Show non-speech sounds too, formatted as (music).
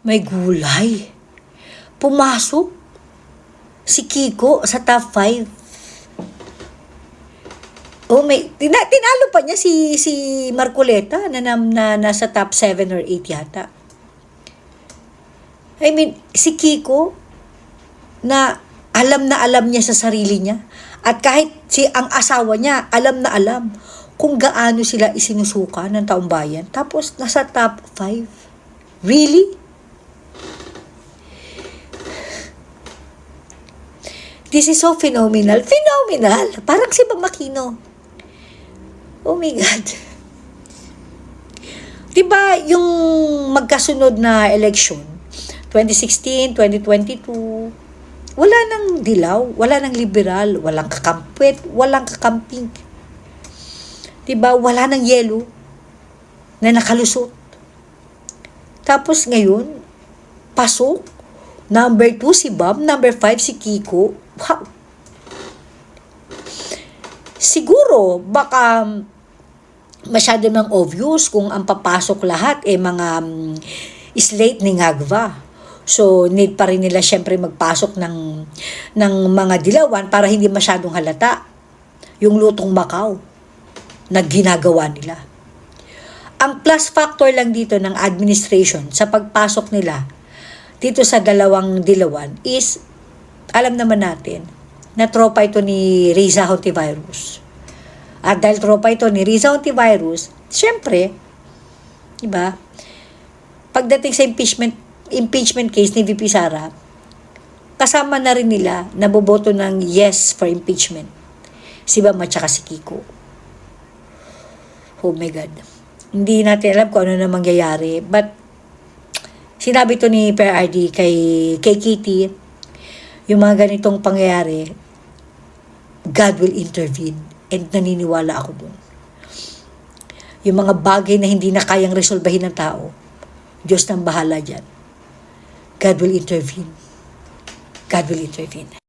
May gulay. Pumasok si Kiko sa top 5. Oh, may tina, tinalo pa niya si si Marcoleta na, na, na nasa top 7 or 8 yata. I mean, si Kiko na alam na alam niya sa sarili niya at kahit si ang asawa niya alam na alam kung gaano sila isinusuka ng taong bayan tapos nasa top 5. Really? This is so phenomenal. Phenomenal. Parang si Aquino. Oh my God. (laughs) Diba yung magkasunod na election, 2016, 2022, wala nang dilaw, wala nang liberal, walang kakampwet, walang kakamping. Diba, wala nang yelo na nakalusot. Tapos ngayon, pasok, number 2 si Bob, number 5 si Kiko. Siguro, baka masyado nang obvious kung ang papasok lahat eh mga um, slate ni Ngagva. So, need pa rin nila syempre magpasok ng, ng mga dilawan para hindi masyadong halata yung lutong Macau na ginagawa nila. Ang plus factor lang dito ng administration sa pagpasok nila dito sa dalawang dilawan is alam naman natin na tropa ito ni Riza Hontivirus. At dahil tropa ito ni Riza Hontivirus, syempre, di ba, pagdating sa impeachment impeachment case ni VP Sara, kasama na rin nila na boboto ng yes for impeachment. Si Bam at saka si Kiko. Oh my God. Hindi natin alam kung ano na mangyayari. But, sinabi to ni Per RD kay, kay Kitty, yung mga ganitong pangyayari, God will intervene. And naniniwala ako dun. Yung mga bagay na hindi na kayang resolbahin ng tao, Diyos nang bahala dyan. God will intervene. God will intervene.